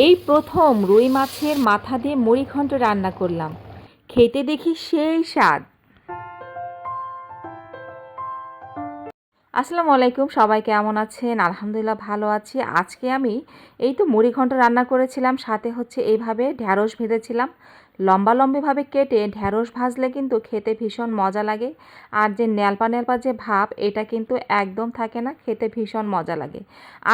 এই প্রথম রুই মাছের মাথা দিয়ে মুড়িঘণ্ট রান্না করলাম। খেতে দেখি সেই স্বাদ। আসসালামু আলাইকুম, সবাই কেমন আছেন? আলহামদুলিল্লাহ ভালো আছি। আজকে আমি এই তো মুড়িঘণ্ট রান্না করেছিলাম, সাথে হচ্ছে এইভাবে ঢ্যাঁড়স ভেজেছিলাম। লম্বা লম্বিভাবে কেটে ঢ্যাঁড়স ভাজলে কিন্তু খেতে ভীষণ মজা লাগে। আর যে ন্যালপা ন্যালপা যে ভাব, এটা কিন্তু একদম থাকে না, খেতে ভীষণ মজা লাগে।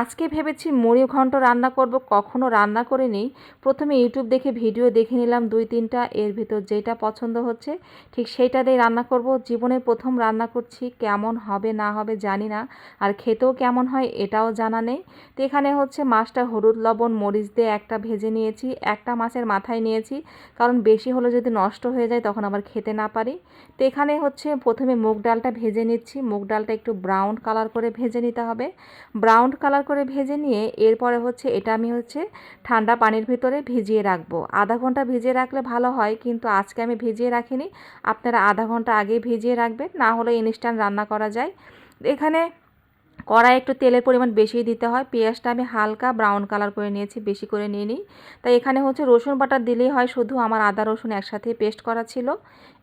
আজকে ভেবেছি মুড়ি ঘন্ট রান্না করব, কখনো রান্না করিনি। প্রথমে ইউটিউব দেখে ভিডিও দেখে নিলাম দুই তিনটা, এর ভিতর যেটা পছন্দ হচ্ছে, ঠিক সেইটা দিয়ে রান্না করব। জীবনের প্রথম রান্না করছি, কেমন হবে না হবে জানি না, আর খেতেও কেমন হয় এটাও জানা নেই। তো এখানে হচ্ছে মাছটা হলুদ লবণ মরিচ দিয়ে একটা ভেজে নিয়েছি, একটা মাছের মাথায় নিয়েছি। কারণ বেশি হলে যদি নষ্ট হয়ে যায় তখন আবার খেতে না পারি। তো এখানে হচ্ছে প্রথমে মুগ ডালটা ভেজে নিচ্ছি। মুগ ডালটা একটু ব্রাউন কালার করে ভেজে নিতে হবে। ব্রাউন কালার করে ভেজে নিয়ে এরপরে হচ্ছে এটা আমি হচ্ছে ঠান্ডা পানির ভিতরে ভিজিয়ে রাখব। আধা ঘণ্টা ভিজিয়ে রাখলে ভালো হয় কিন্তু আজকে আমি ভিজিয়ে রাখিনি। আপনারা আধা ঘণ্টা আগে ভিজিয়ে রাখবেন। না হলে ইনস্ট্যান্ট রান্না করা যায়। এখানে কড়াই একটু তেলের পরিমাণ বেশি দিতে হয়। পেঁয়াজটা আমি হালকা ব্রাউন কালার করে নিয়েছি, বেশি করে নিয়ে নিই। তাই এখানে হচ্ছে রসুন বাটা দিলেই হয়, শুধু আমার আদা, রসুন একসাথে পেস্ট করা ছিল।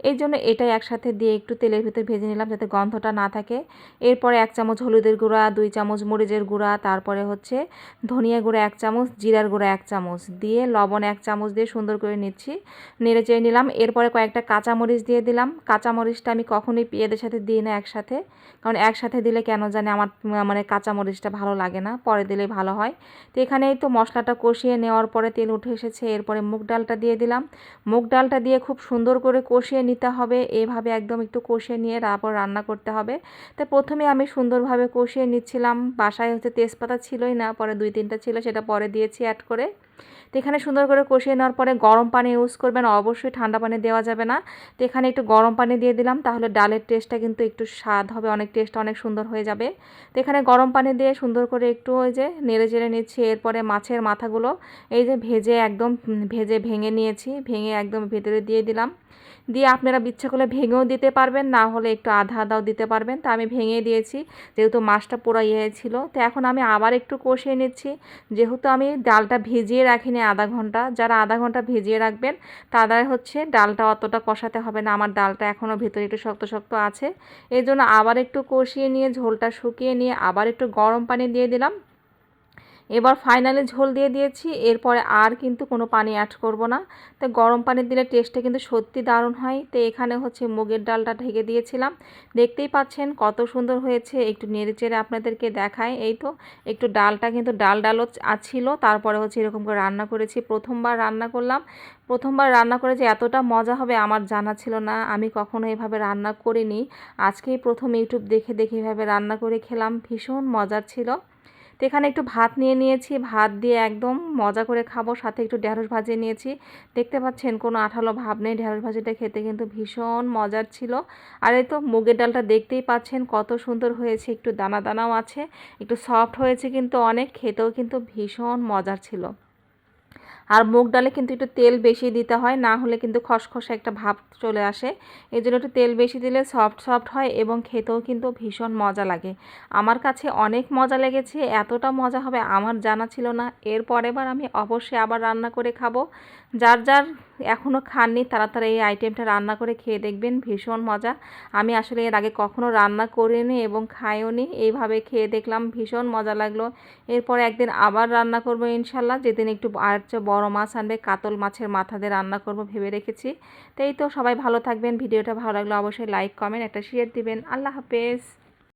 এই জন্য এটাই একসাথে দিয়ে একটু তেলের ভিতরে ভেজে নিলাম যাতে গন্ধটা না থাকে। এরপরে এক চামচ হলুদের গুঁড়া, দুই চামচ মরিচের গুঁড়া, তারপরে হচ্ছে ধনিয়া গুঁড়া এক চামচ, জিরার গুঁড়া এক চামচ দিয়ে লবণ এক চামচ দিয়ে সুন্দর করে নিচ্ছি। নেড়ে চেড়ে নিলাম। এরপরে কয়েকটা কাঁচামরিচ দিয়ে দিলাম। কাঁচামরিচটা আমি কখনোই পেঁয়াজের সাথে দিই না একসাথে। কারণ একসাথে দিলে কেন জানে আমার মানে কাঁচামরিচটা ভালো লাগে না, পরে দিলে ভালো হয়। তো এখানেই তো মশলাটা কষিয়ে নেওয়ার পরে তেল উঠে এসেছে, এরপরে মুগ ডালটা দিয়ে দিলাম। মুগ ডালটা দিয়ে খুব সুন্দর করে কষিয়ে নিতে হবে, এভাবে একদম একটু কষিয়ে নিয়ে তারপর রান্না করতে হবে। তো প্রথমে আমি সুন্দরভাবে কষিয়ে নিচ্ছিলাম, বাসায় হচ্ছে তেজপাতা ছিলই না, পরে দুই তিনটা ছিল, সেটা পরে দিয়েছি অ্যাড করে। তো এখানে সুন্দর করে কষিয়ে নেওয়ার পরে গরম পানি ইউজ করবেন, অবশ্যই ঠান্ডা পানি দেওয়া যাবে না। তো এখানে একটু গরম পানি দিয়ে দিলাম, তাহলে ডালের টেস্টটা কিন্তু একটু স্বাদ হবে, অনেক টেস্ট অনেক সুন্দর হয়ে যাবে। তো এখানে গরম পানি দিয়ে সুন্দর করে একটু ওই যে নেড়ে চেড়ে নিচ্ছি, এরপরে মাছের মাথাগুলো, এই যে ভেজে একদম ভেজে ভেঙে নিয়েছি, ভেঙে একদম ভেতরে দিয়ে দিলাম। দিয়ে আপনারা ইচ্ছা করলে ভেঙেও দিতে পারবেন, না হলে একটু আধা আধাও দিতে পারবেন। তা আমি ভেঙে দিয়েছি, যেহেতু মাছটা পুরো ইয়ে ছিল, তো এখন আমি আবার একটু কষিয়ে নিচ্ছি। যেহেতু আমি ডালটা ভিজিয়ে রাখিনি আধা ঘণ্টা। যারা আধা ঘণ্টা ভিজিয়ে রাখবেন তাদের হচ্ছে ডালটা অতটা কষাতে হবে না। আমার ডালটা এখনও ভেতরে একটু শক্ত শক্ত আছে। এই জন্য আবার একটু কষিয়ে নিয়ে, ঝোলটা শুকিয়ে নিয়ে আবার একটু গরম পানি দিয়ে দিলাম। এবার ফাইনালি ঝোল দিয়ে দিয়েছি, এরপরে আর কিন্তু কোনো পানি অ্যাড করব না। তো গরম পানি দিলে টেস্টটা কিন্তু সত্যি দারুণ হয়। তো এখানে হচ্ছে মুগের ডালটা ঢেকে দিয়েছিলাম। দেখতেই পাচ্ছেন কত সুন্দর হয়েছে। একটু নেড়ে চেড়ে আপনাদেরকে দেখায় এই তো একটু ডালটা কিন্তু ডাল ডালও ছিল তারপরে হচ্ছে এরকম করে রান্না করেছি। প্রথমবার রান্না করলাম। প্রথমবার রান্না করে যে এতটা মজা হবে আমার জানা ছিল না। আমি কখনো এভাবে রান্না করিনি। আজকেই প্রথম ইউটিউব দেখে দেখে এভাবে রান্না করে খেলাম। ভীষণ মজার ছিল। তো এখানে একটু ভাত নিয়ে নিয়েছি। ভাত দিয়ে একদম মজা করে খাব। সাথে একটু ঢেঁড়স ভাজিয়ে নিয়েছি। দেখতে পাচ্ছেন কোনো আঠালো ভাব নেই। ঢেঁড়স ভাজিটা খেতে কিন্তু ভীষণ মজার ছিল। আর এই তো মুগের ডালটা দেখতেই পাচ্ছেন কত সুন্দর হয়েছে। একটু দানা দানাও আছে, একটু সফট হয়েছে কিন্তু অনেক। খেতেও কিন্তু ভীষণ মজার ছিল। আর মুগ ডালে কিন্তু একটু তেল বেশি দিতে হয়, না হলে কিন্তু খসখসে একটা ভাব চলে আসে। এই জন্য একটু তেল বেশি দিলে সফট সফট হয় এবং খেতেও কিন্তু ভীষণ মজা লাগে। আমার কাছে অনেক মজা লেগেছে, এতটা মজা হবে আমার জানা ছিল না। এর পরের বার আমি অবশ্যই আবার রান্না করে খাব। যার যার এখনও খাননি তারা তারা এই আইটেমটা রান্না করে খেয়ে দেখবেন, ভীষণ মজা। আমি আসলে এর আগে কখনো রান্না করিনি এবং খাইও নি এইভাবে খেয়ে দেখলাম, ভীষণ মজা লাগল। এরপর একদিন আবার রান্না করব ইনশাল্লাহ, যেদিন একটু আর বড়ো মাছ আনবে, কাতল মাছের মাথা দিয়ে রান্না করব ভেবে রেখেছি। তাই তো সবাই ভালো থাকবেন, ভিডিওটা ভালো লাগলে অবশ্যই লাইক কমেন্ট একটা শেয়ার দিবেন। আল্লাহ হাফেজ।